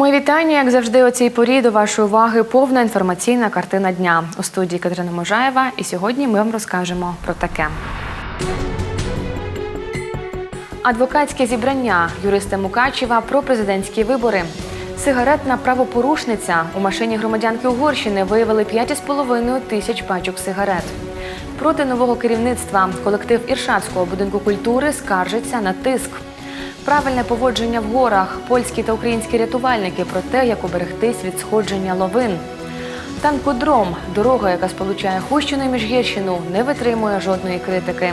Мої вітання, як завжди, о цій порі до вашої уваги повна інформаційна картина дня у студії Катерина Можаєва. І сьогодні ми вам розкажемо про таке. Адвокатське зібрання юриста Мукачева про президентські вибори. Сигаретна правопорушниця у машині громадянки Угорщини виявили 5,5 тисяч пачок сигарет. Проти нового керівництва колектив Іршавського будинку культури скаржиться на тиск. Правильне поводження в горах, польські та українські рятувальники про те, як уберегтись від сходження ловин. Танкодром дорога, яка сполучає Хущину і Міжгірщину, не витримує жодної критики.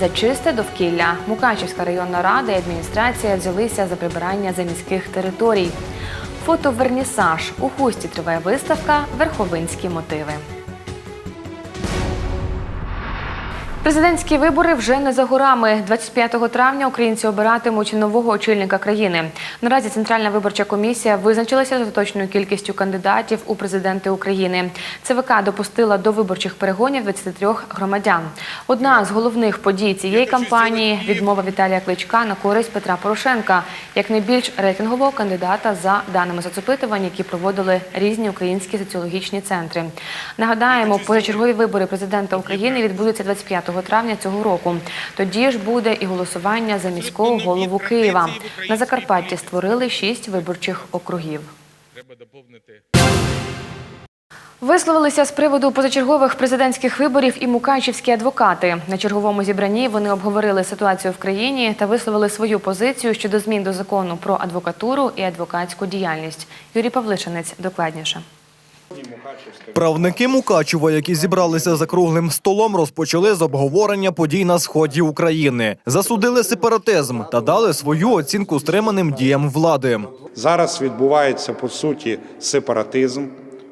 За чисте довкілля Мукачівська районна рада і адміністрація взялися за прибирання заміських територій. Фотовернісаж у хусті триває виставка Верховинські мотиви. Президентські вибори вже не за горами. 25 травня українці обиратимуть нового очільника країни. Наразі Центральна виборча комісія визначилася з остаточною кількістю кандидатів у президенти України. ЦВК допустила до виборчих перегонів 23 громадян. Одна з головних подій цієї кампанії відмова Віталія Кличка на користь Петра Порошенка як найбільш рейтингового кандидата за даними соцопитувань, які проводили різні українські соціологічні центри. Нагадаємо, позачергові вибори президента України відбудуться 25 травня цього року. Тоді ж буде і голосування за міського голову Києва. На Закарпатті створили шість виборчих округів. Висловилися з приводу позачергових президентських виборів і мукачівські адвокати. На черговому зібранні вони обговорили ситуацію в країні та висловили свою позицію щодо змін до закону про адвокатуру і адвокатську діяльність. Юрій Павлишинець докладніше. Правники Мукачева, які зібралися за круглим столом, розпочали з обговорення подій на сході України, засудили сепаратизм та дали свою оцінку стриманим діям влади. Зараз відбувається по суті сепаратизм.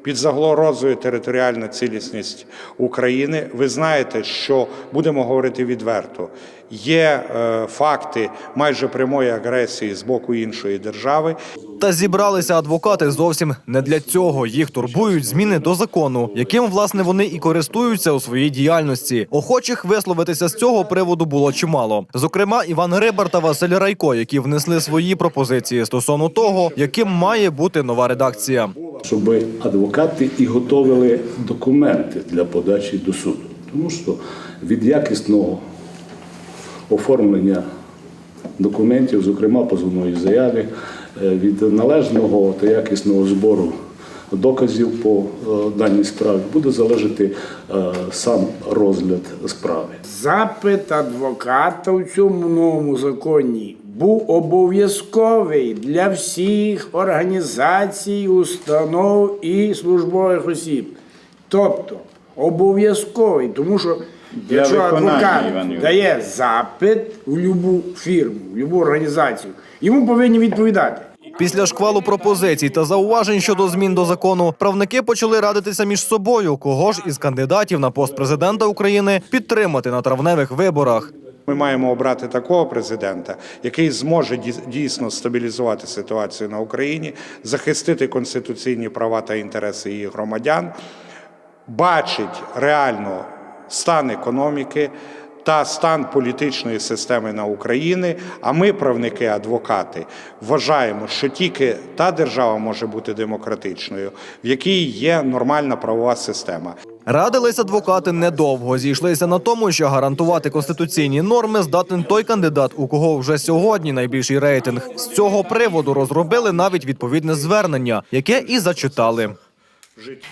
Під загрозою територіальна цілісність України. Ви знаєте, що будемо говорити відверто. Є е, факти майже прямої агресії з боку іншої держави. Та зібралися адвокати зовсім не для цього. Їх турбують зміни до закону, яким власне вони і користуються у своїй діяльності. Охочих висловитися з цього приводу було чимало. Зокрема, Іван Грибар та Василь Райко, які внесли свої пропозиції стосовно того, яким має бути нова редакція. Щоб адвокати і готовили документи для подачі до суду. Тому що від якісного оформлення документів, зокрема позовної заяви, е, від належного та якісного збору доказів по е, даній справі буде залежати е, сам розгляд справи. Запит адвоката у цьому новому законі був обов'язковий для всіх організацій, установ і службових осіб. Тобто обов'язковий, тому що якщо адвокат дає запит в будь-яку фірму, в будь-яку організацію, йому повинні відповідати. Після шквалу пропозицій та зауважень щодо змін до закону правники почали радитися між собою, кого ж із кандидатів на пост президента України підтримати на травневих виборах. Ми маємо обрати такого президента, який зможе дійсно стабілізувати ситуацію на Україні, захистити конституційні права та інтереси її громадян, бачить реально стан економіки та стан політичної системи на Україні. А ми, правники, адвокати, вважаємо, що тільки та держава може бути демократичною, в якій є нормальна правова система. Радились адвокати недовго. Зійшлися на тому, що гарантувати конституційні норми здатен той кандидат, у кого вже сьогодні найбільший рейтинг. З цього приводу розробили навіть відповідне звернення, яке і зачитали.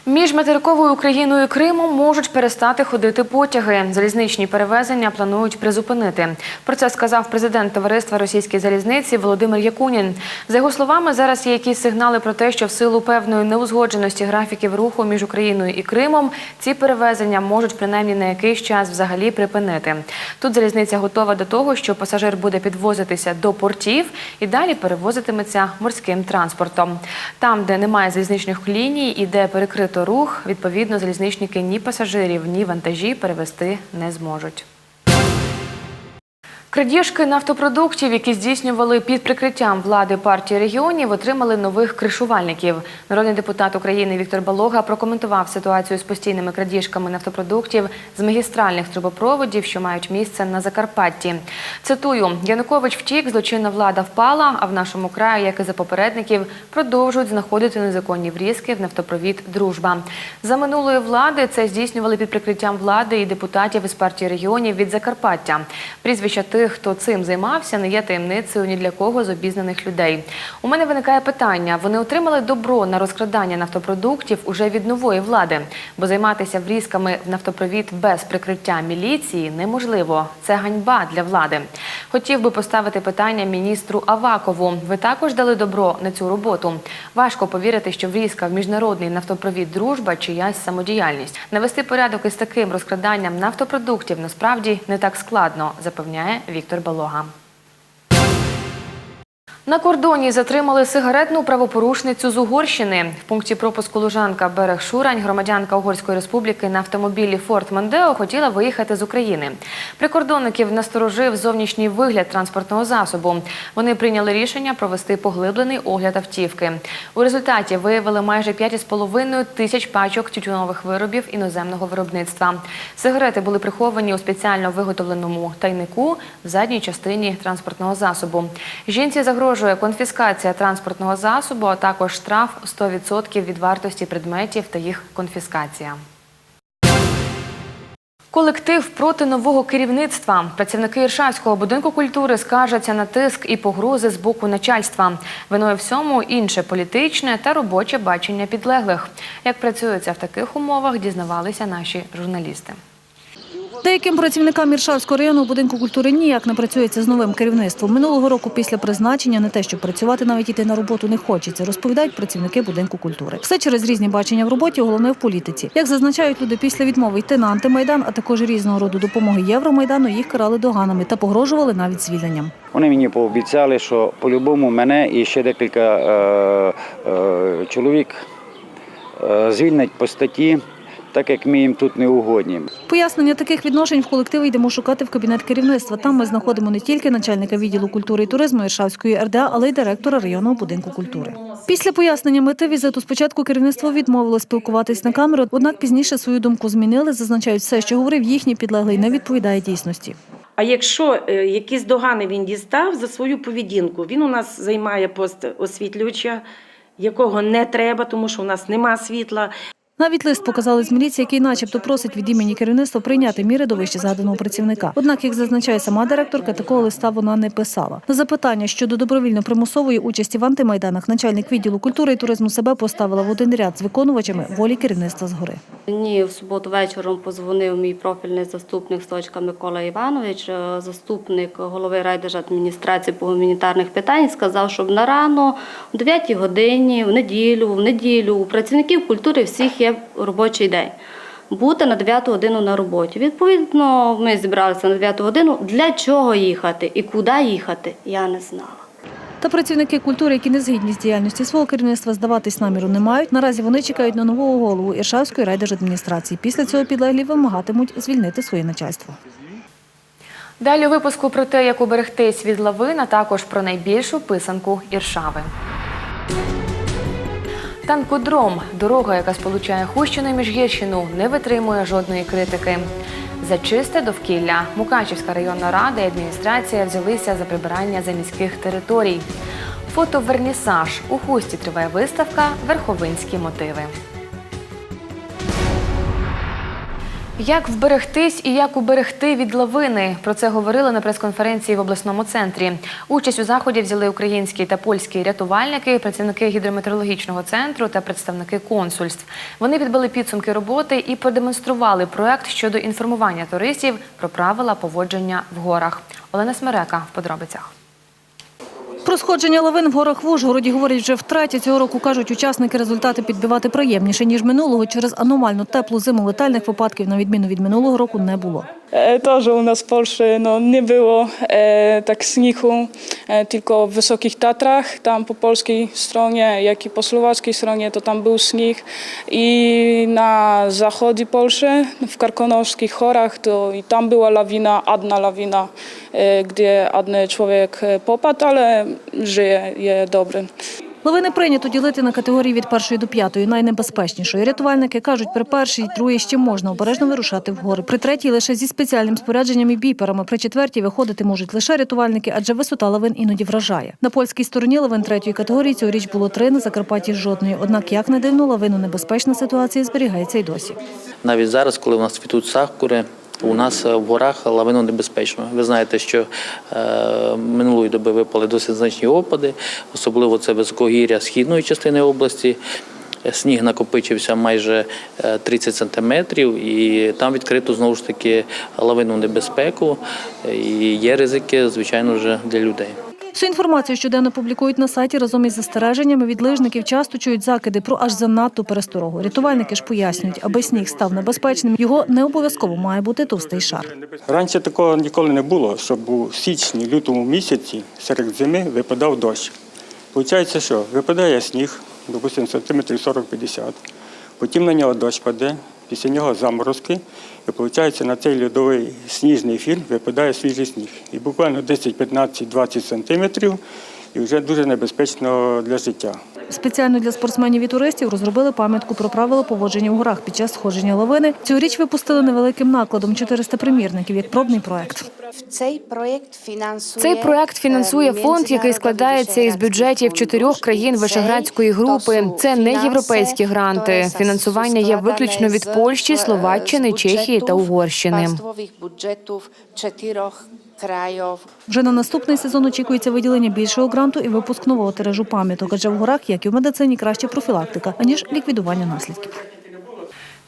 Між материковою Україною і Кримом можуть перестати ходити потяги. Залізничні перевезення планують призупинити. Про це сказав президент товариства російської залізниці Володимир Якунін. За його словами, зараз є якісь сигнали про те, що в силу певної неузгодженості графіків руху між Україною і Кримом ці перевезення можуть принаймні на якийсь час взагалі припинити. Тут залізниця готова до того, що пасажир буде підвозитися до портів і далі перевозитиметься морським транспортом. Там, де немає залізничних ліній і де перекрито рух, відповідно, залізничники ні пасажирів, ні вантажі перевести не зможуть. Крадіжки нафтопродуктів, які здійснювали під прикриттям влади партії регіонів, отримали нових кришувальників. Народний депутат України Віктор Балога прокоментував ситуацію з постійними крадіжками нафтопродуктів з магістральних трубопроводів, що мають місце на Закарпатті. Цитую: Янукович втік, злочинна влада впала. А в нашому краї, як і за попередників, продовжують знаходити незаконні врізки в нафтопровід Дружба. За минулої влади це здійснювали під прикриттям влади і депутатів із партії регіонів від Закарпаття. Прізвища тих, хто цим займався, не є таємницею ні для кого з обізнаних людей. У мене виникає питання: вони отримали добро на розкрадання нафтопродуктів уже від нової влади, бо займатися врізками в нафтопровід без прикриття міліції неможливо. Це ганьба для влади. Хотів би поставити питання міністру Авакову. Ви також дали добро на цю роботу. Важко повірити, що врізка в міжнародний нафтопровід дружба чиясь самодіяльність. Навести порядок із таким розкраданням нафтопродуктів насправді не так складно, запевняє Віктор Балога. На кордоні затримали сигаретну правопорушницю з Угорщини. В пункті пропуску Лужанка Берег Шурань громадянка Угорської республіки на автомобілі Форт Мондео хотіла виїхати з України. Прикордонників насторожив зовнішній вигляд транспортного засобу. Вони прийняли рішення провести поглиблений огляд автівки. У результаті виявили майже 5,5 тисяч пачок тютюнових виробів іноземного виробництва. Сигарети були приховані у спеціально виготовленому тайнику в задній частині транспортного засобу. Жінці загрожує конфіскація транспортного засобу, а також штраф 100% від вартості предметів та їх конфіскація. Колектив проти нового керівництва. Працівники Іршавського будинку культури скаржаться на тиск і погрози з боку начальства. Виною всьому інше політичне та робоче бачення підлеглих. Як працюється в таких умовах, дізнавалися наші журналісти. Деяким працівникам Іршавського району будинку культури ніяк не працюється з новим керівництвом. Минулого року після призначення не те, щоб працювати, навіть іти на роботу не хочеться, розповідають працівники будинку культури. Все через різні бачення в роботі, головне в політиці. Як зазначають люди, після відмови йти на антимайдан, а також різного роду допомоги Євромайдану, їх карали доганами та погрожували навіть звільненням. Вони мені пообіцяли, що по-любому мене і ще декілька е, е, чоловік е, звільнять по статті, так як ми їм тут не угодні. Пояснення таких відношень в колективи йдемо шукати в кабінет керівництва. Там ми знаходимо не тільки начальника відділу культури і туризму Іршавської РДА, але й директора районного будинку культури. Після пояснення мети візиту спочатку керівництво відмовило спілкуватись на камеру, однак пізніше свою думку змінили. Зазначають, все, що говорив їхній підлеглий, не відповідає дійсності. А якщо е, якісь догани він дістав за свою поведінку, він у нас займає пост освітлювача, якого не треба, тому що у нас нема світла. Навіть лист показали з міліції, який начебто просить від імені керівництва прийняти міри до вище згаданого працівника. Однак, як зазначає сама директорка, такого листа вона не писала. На запитання щодо добровільно-примусової участі в антимайданах начальник відділу культури і туризму себе поставила в один ряд з виконувачами волі керівництва згори. Мені в суботу вечором позвонив мій профільний заступник Сточка Микола Іванович, е, заступник голови райдержадміністрації по гуманітарних питань, сказав, щоб на рано, о 9 годині, в неділю, в неділю у працівників культури всіх є робочий день. Бути на 9 годину на роботі. Відповідно, ми зібралися на 9 годину. Для чого їхати і куди їхати, я не знала. Та працівники культури, які не згідні з діяльності свого керівництва, здаватись наміру не мають. Наразі вони чекають на нового голову Іршавської райдержадміністрації. Після цього підлеглі вимагатимуть звільнити своє начальство. Далі у випуску про те, як уберегтись від лавин, а також про найбільшу писанку Іршави. Танкодром – дорога, яка сполучає Хущину і Міжгірщину, не витримує жодної критики. За чисте довкілля Мукачівська районна рада і адміністрація взялися за прибирання заміських територій. Фото Вернісаж У Хусті триває виставка Верховинські мотиви. Як вберегтись і як уберегти від лавини? Про це говорили на прес-конференції в обласному центрі. Участь у заході взяли українські та польські рятувальники, працівники гідрометеорологічного центру та представники консульств. Вони підбили підсумки роботи і продемонстрували проект щодо інформування туристів про правила поводження в горах. Олена Смерека в подробицях. Про сходження лавин в горах в Ужгороді говорять вже втретє. Цього року кажуть, учасники результати підбивати приємніше ніж минулого. Через аномально теплу зиму летальних випадків, на відміну від минулого року, не було. E, że u nas w Polsce no, nie było e, tak śniegu, e, tylko w Wysokich Tatrach, tam po polskiej stronie, jak i po słowackiej stronie, to tam był śnieg. I na zachodzie Polski, w Karkonoskich Chorach, to i tam była lawina, adna lawina, e, gdzie adny człowiek e, popadł, ale żyje, je dobry. Лавини прийнято ділити на категорії від першої до п'ятої, найнебезпечнішої. Рятувальники кажуть, при першій, другій ще можна обережно вирушати в гори. При третій лише зі спеціальним спорядженням і біперами. При четвертій виходити можуть лише рятувальники, адже висота лавин іноді вражає. На польській стороні лавин третьої категорії цьогоріч було три, на Закарпатті жодної. Однак, як не дивно, лавину небезпечна ситуація зберігається й досі. Навіть зараз, коли у нас цвітуть сакури, у нас е, в горах лавино небезпечно. Ви знаєте, що е, минулої доби випали досить значні опади, особливо це високогір'я східної частини області. Е, Сніг накопичився майже е, 30 сантиметрів, і там відкрито знову ж таки лавину небезпеку. Е, І є ризики, звичайно, вже для людей. Всю інформацію щоденно публікують на сайті разом із застереженнями. Від лижників часто чують закиди про аж занадто пересторогу. Рятувальники ж пояснюють, аби сніг став небезпечним, його не обов'язково має бути товстий шар. Раніше такого ніколи не було, щоб у січні, лютому місяці серед зими випадав дощ. Получається, що випадає сніг, допустимо, сантиметрів 40-50, потім на нього дощ паде, після нього заморозки, і виходить, на цей льодовий сніжний фільм випадає свіжий сніг. І буквально 10, 15, 20 сантиметрів, і вже дуже небезпечно для життя. Спеціально для спортсменів і туристів розробили пам'ятку про правила поводження в горах під час сходження лавини. Цьогоріч випустили невеликим накладом 400 примірників як пробний проект. Цей проєкт фінансує Цей проект фінансує фонд, який складається із бюджетів чотирьох країн Вишеградської групи. Це не європейські гранти. Фінансування є виключно від Польщі, Словаччини, Чехії та Угорщини. Вже на наступний сезон очікується виділення більшого гранту і випуск нового тиражу пам'яток, адже в горах, як і в медицині, краще профілактика, аніж ліквідування наслідків.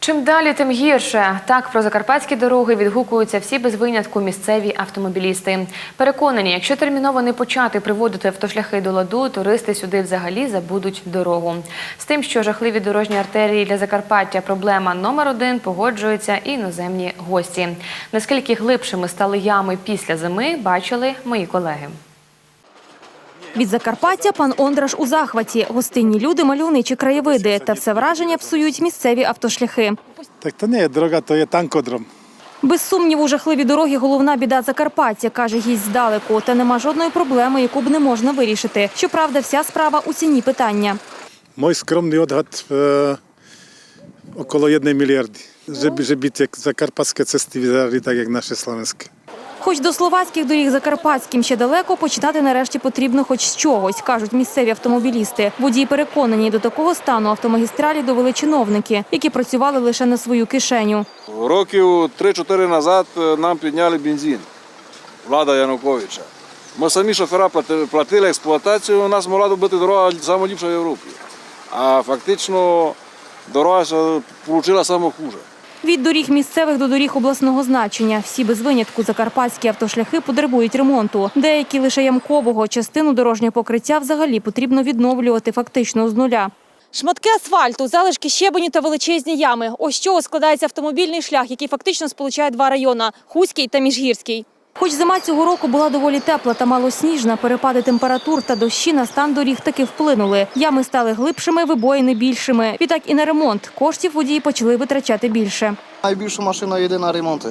Чим далі, тим гірше. Так про закарпатські дороги відгукуються всі без винятку місцеві автомобілісти. Переконані, якщо терміново не почати приводити автошляхи до ладу, туристи сюди взагалі забудуть дорогу. З тим, що жахливі дорожні артерії для Закарпаття проблема номер один, погоджуються і іноземні гості. Наскільки глибшими стали ями після зими, бачили мої колеги. Від Закарпаття пан Ондраш у захваті. Гостинні люди, мальовничі краєвиди. Та все враження псують місцеві автошляхи. Так то не дорога, то є танкодром. Без сумніву, жахливі дороги – головна біда Закарпаття, каже гість здалеку. Та нема жодної проблеми, яку б не можна вирішити. Щоправда, вся справа у ціні питання. Мой скромний odhad e, około 1 miliardy, żeby, żeby te zakarpackie cesty wydali tak jak nasze słowenskie. Хоч до словацьких доріг закарпатським ще далеко, починати нарешті потрібно хоч з чогось, кажуть місцеві автомобілісти. Водії переконані, до такого стану автомагістралі довели чиновники, які працювали лише на свою кишеню. Років 3-4 назад е, нам підняли бензин. Влада Януковича. Ми самі шофера платили експлуатацію, у нас могла бути дорога найліпша в Європі. А фактично дорога отримала саме хуже. Від доріг місцевих до доріг обласного значення. Всі без винятку закарпатські автошляхи потребують ремонту. Деякі лише ямкового. Частину дорожнього покриття взагалі потрібно відновлювати фактично з нуля. Шматки асфальту, залишки щебеню та величезні ями. Ось чого складається автомобільний шлях, який фактично сполучає два райони – Хуський та Міжгірський. Хоч зима цього року була доволі тепла та малосніжна, перепади температур та дощі на стан доріг таки вплинули. Ями стали глибшими, вибоїни більшими. Відтак і на ремонт коштів водії почали витрачати більше. Найбільша машина йде на ремонти.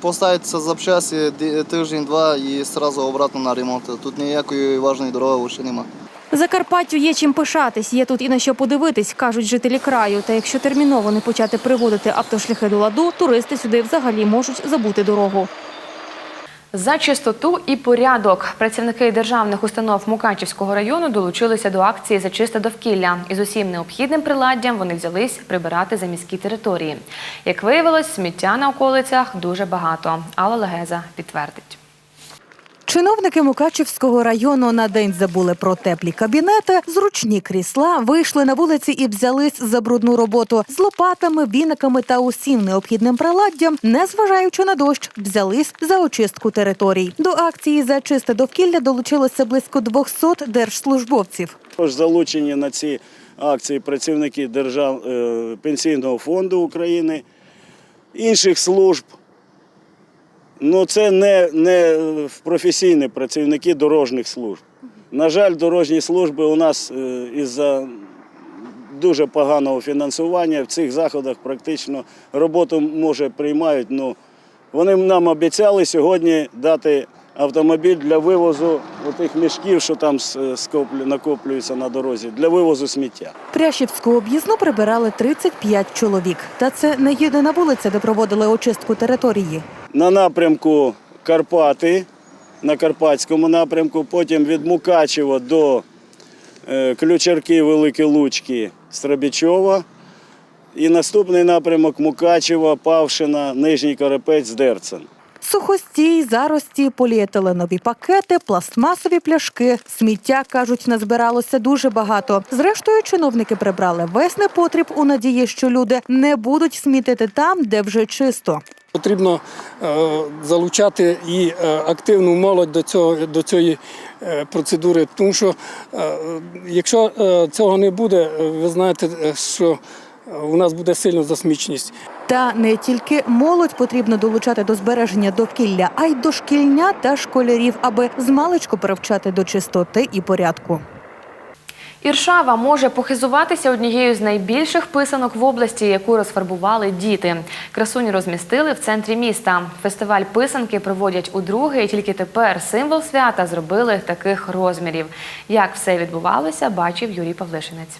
Поставиться запчасті тиждень-два і одразу обратно на ремонт. Тут ніякої важної дороги ще немає. Закарпаттю є чим пишатись, є тут і на що подивитись, кажуть жителі краю. Та якщо терміново не почати приводити автошляхи до ладу, туристи сюди взагалі можуть забути дорогу. За чистоту і порядок працівники державних установ Мукачівського району долучилися до акції за чисте довкілля. І з усім необхідним приладдям вони взялись прибирати за міські території. Як виявилось, сміття на околицях дуже багато. Алла Легеза підтвердить. Чиновники Мукачівського району на день забули про теплі кабінети, зручні крісла, вийшли на вулиці і взялись за брудну роботу з лопатами, віниками та усім необхідним приладдям, незважаючи на дощ, взялись за очистку територій. До акції за чисте довкілля долучилося близько 200 держслужбовців. Також залучені на ці акції працівники Держав... е, Пенсійного фонду України, інших служб. Ну, це не, не професійні працівники дорожніх служб. На жаль, дорожні служби у нас е, із-за дуже поганого фінансування в цих заходах практично роботу може приймають. Ну, вони нам обіцяли сьогодні дати автомобіль для вивозу тих мішків, що там накоплюються на дорозі, для вивозу сміття. Прящівську об'їзну прибирали 35 чоловік. Та це не єдина вулиця, де проводили очистку території. на напрямку Карпати, на Карпатському напрямку, потім від Мукачева до е, Ключарки, Великі Лучки, Страбічова. І наступний напрямок Мукачева, Павшина, Нижній Карапець, Дерцен. Сухостій, зарості, поліетиленові пакети, пластмасові пляшки. Сміття, кажуть, назбиралося дуже багато. Зрештою, чиновники прибрали весь непотріб у надії, що люди не будуть смітити там, де вже чисто. Потрібно е, залучати і е, активну молодь до цього до цієї е, процедури, тому що якщо цього не буде, ви знаєте, що у нас буде сильна засміченість. Та не тільки молодь потрібно долучати до збереження довкілля, а й дошкільня та школярів, аби змалечку привчати до чистоти і порядку. Іршава може похизуватися однією з найбільших писанок в області, яку розфарбували діти. Красуні розмістили в центрі міста. Фестиваль писанки проводять удруге, і тільки тепер символ свята зробили таких розмірів. Як все відбувалося, бачив Юрій Павлишинець.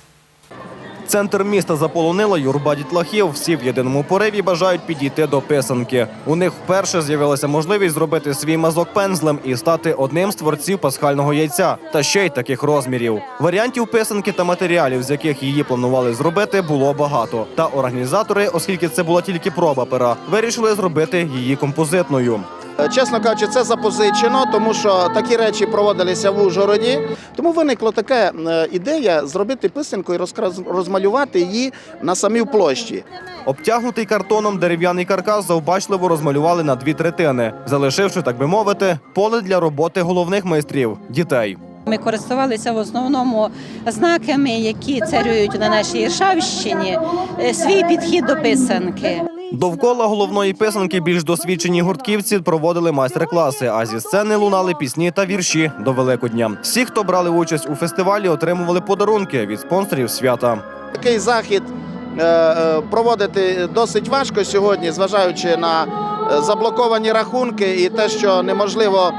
Центр міста заполонила юрба дітлахів. Всі в єдиному пориві бажають підійти до писанки. У них вперше з'явилася можливість зробити свій мазок пензлем і стати одним з творців пасхального яйця, та ще й таких розмірів. Варіантів писанки та матеріалів, з яких її планували зробити, було багато. Та організатори, оскільки це була тільки проба пера, вирішили зробити її композитною. Чесно кажучи, це запозичено, тому що такі речі проводилися в Ужгороді. Тому виникла така е, ідея зробити писанку і розкраз- розмалювати її на самій площі. Обтягнутий картоном дерев'яний каркас завбачливо розмалювали на дві третини, залишивши, так би мовити, поле для роботи головних майстрів дітей. Ми користувалися в основному знаками, які царюють на нашій Іршавщині, е, свій підхід до писанки. Довкола головної писанки більш досвідчені гуртківці проводили майстер-класи, а зі сцени лунали пісні та вірші до Великодня. Всі, хто брали участь у фестивалі, отримували подарунки від спонсорів свята. Такий захід е, е, проводити досить важко сьогодні, зважаючи на е, заблоковані рахунки і те, що неможливо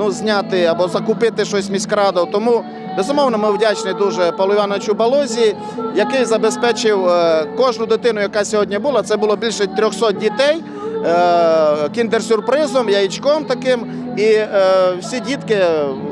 ну, зняти або закупити щось міськрадом. Тому безумовно ми вдячні дуже Павлу Івановичу Балозі, який забезпечив е, кожну дитину, яка сьогодні була. Це було більше 300 дітей. е, Кіндер-сюрпризом, яєчком таким, і е, всі дітки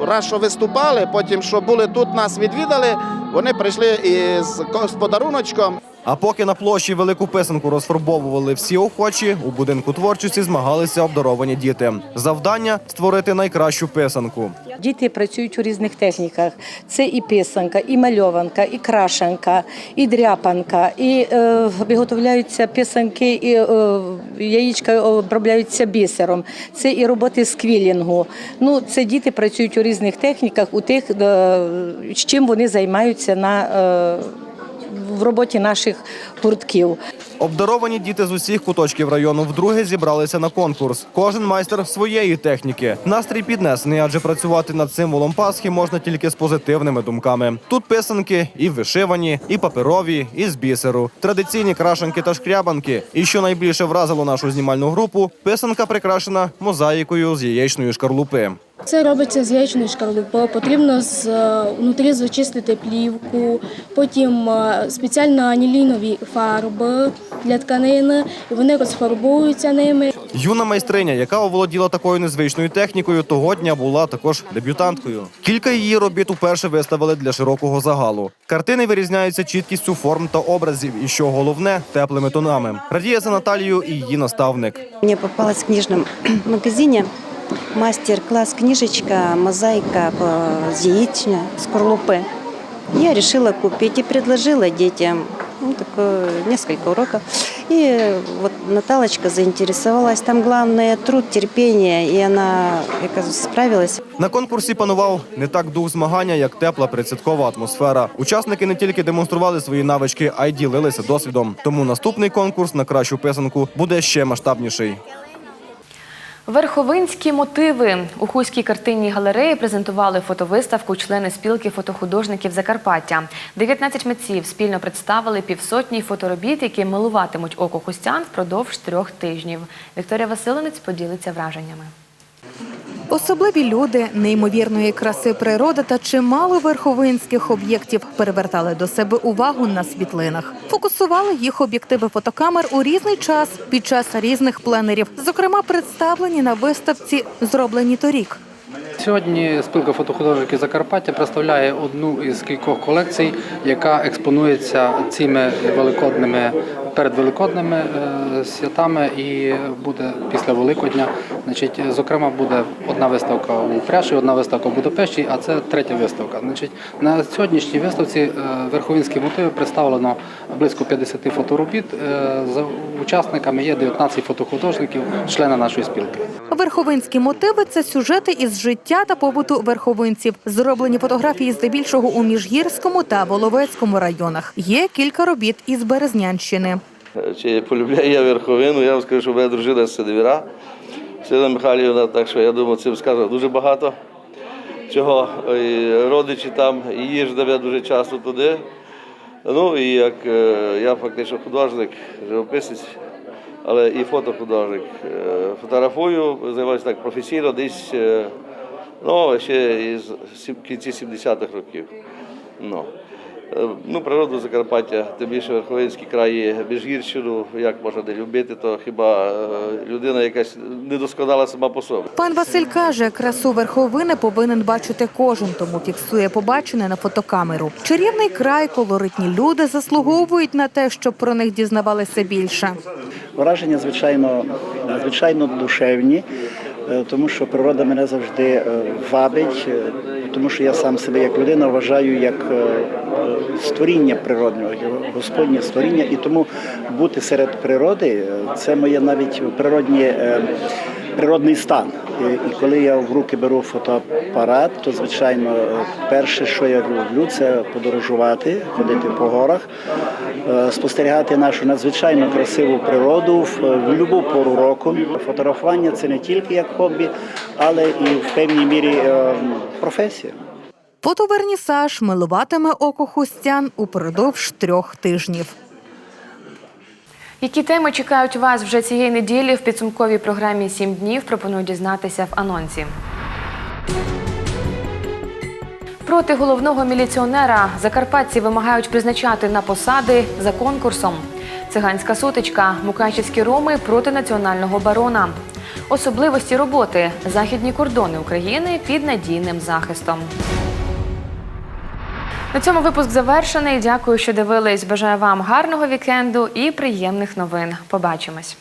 раз, що виступали, потім що були тут, нас відвідали. Вони прийшли із з подаруночком. А поки на площі велику писанку розфарбовували всі охочі, у будинку творчості змагалися обдаровані діти. Завдання створити найкращу писанку. Діти працюють у різних техніках. Це і писанка, і мальованка, і крашенка, і дряпанка, і е, виготовляються писанки, і е, яєчка обробляються бісером. Це і роботи з квілінгу. Ну, це діти працюють у різних техніках, у тих, е, чим вони займаються на, е, в роботі наших гуртків. Обдаровані діти з усіх куточків району вдруге зібралися на конкурс. Кожен майстер своєї техніки. Настрій піднесений, адже працювати над символом Пасхи можна тільки з позитивними думками. Тут писанки і вишивані, і паперові, і з бісеру, традиційні крашенки та шкрябанки. І що найбільше вразило нашу знімальну групу, писанка прикрашена мозаїкою з яєчної шкарлупи. Це робиться з яєчної шкарлупи. Потрібно з е, внутрі зачистити плівку, потім е, спеціально анілінові фарби для тканини, і вони розфарбуються ними. Юна майстриня, яка оволоділа такою незвичною технікою, того дня була також дебютанткою. Кілька її робіт уперше виставили для широкого загалу. Картини вирізняються чіткістю форм та образів, і що головне теплими тонами. Радіє за Наталію і її наставник. Мне попалась в книжном магазине мастер-класс, книжечка, мозаика по- с яичной скорлупы. Я решила купить и предложила детям ну, такое, несколько уроков. И вот Наталочка заинтересовалась. Там главное труд, терпение, и она, оказывается, справилась. На конкурсі панував не так дух змагання, як тепла предсвяткова атмосфера. Учасники не тільки демонстрували свої навички, а й ділилися досвідом. Тому наступний конкурс на кращу писанку буде ще масштабніший. Верховинські мотиви у Хуській картинній галереї презентували фотовиставку члени спілки фотохудожників Закарпаття. 19 митців спільно представили півсотні фоторобіт, які милуватимуть око хустян впродовж трьох тижнів. Вікторія Василинець поділиться враженнями. Особливі люди, неймовірної краси природи та чимало верховинських об'єктів перевертали до себе увагу на світлинах. Фокусували їх об'єктиви фотокамер у різний час під час різних пленерів, зокрема представлені на виставці, зроблені торік. Сьогодні спілка фотохудожників Закарпаття представляє одну із кількох колекцій, яка експонується цими великодними передвеликодними е, святами і буде після Великодня. Значить, зокрема, буде одна виставка у Пряші, одна виставка в Будапешті, а це третя виставка. Значить, на сьогоднішній виставці е, верховинські мотиви представлено близько 50 фоторобіт. Е, За учасниками є 19 фотохудожників, члени нашої спілки. Верховинські мотиви це сюжети із життя та побуту верховинців. Зроблені фотографії здебільшого у Міжгірському та Воловецькому районах. Є кілька робіт із Березнянщини. Чи полюбляю я верховину, я вам скажу, що моя дружина з Сидвіра, Сила Михайлівна, так що я думаю, цим сказано дуже багато. Чого родичі там, і дуже часто туди. Ну і як е, я фактично художник, живописець, але і фотохудожник. Е, Фотографую, займаюся так професійно десь е, ну, ще із кінці 70-х років. Ну. Е, Ну, природу Закарпаття, тим більше Верховинський край, Міжгірщину, як можна не любити, то хіба е, людина якась недосконала сама по собі. Пан Василь каже, красу верховини повинен бачити кожен, тому фіксує побачене на фотокамеру. Чарівний край, колоритні люди заслуговують на те, щоб про них дізнавалися більше. Враження, звичайно, звичайно душевні, тому що природа мене завжди е, вабить, е, тому що я сам себе як людина вважаю як е, е, створіння природнього, Господнє створіння, і тому бути серед природи е, це моє навіть природнє. Природний стан. І- коли я в руки беру фотоапарат, то звичайно е, перше, що я люблю, це подорожувати, ходити по горах, е, спостерігати нашу надзвичайно красиву природу в в будь-яку пору року. Фотографування це не тільки як хобі, але і в певній мірі е, професія. Фотовернісаж милуватиме око хустян упродовж трьох тижнів. Які теми чекають вас вже цієї неділі в підсумковій програмі «7 днів? Пропоную дізнатися в анонсі. Проти головного міліціонера закарпатці вимагають призначати на посади за конкурсом. Циганська сутичка, мукачівські роми проти національного барона. Особливості роботи західні кордони України під надійним захистом. На цьому випуск завершений. Дякую, що дивились. Бажаю вам гарного вікенду і приємних новин. Побачимось.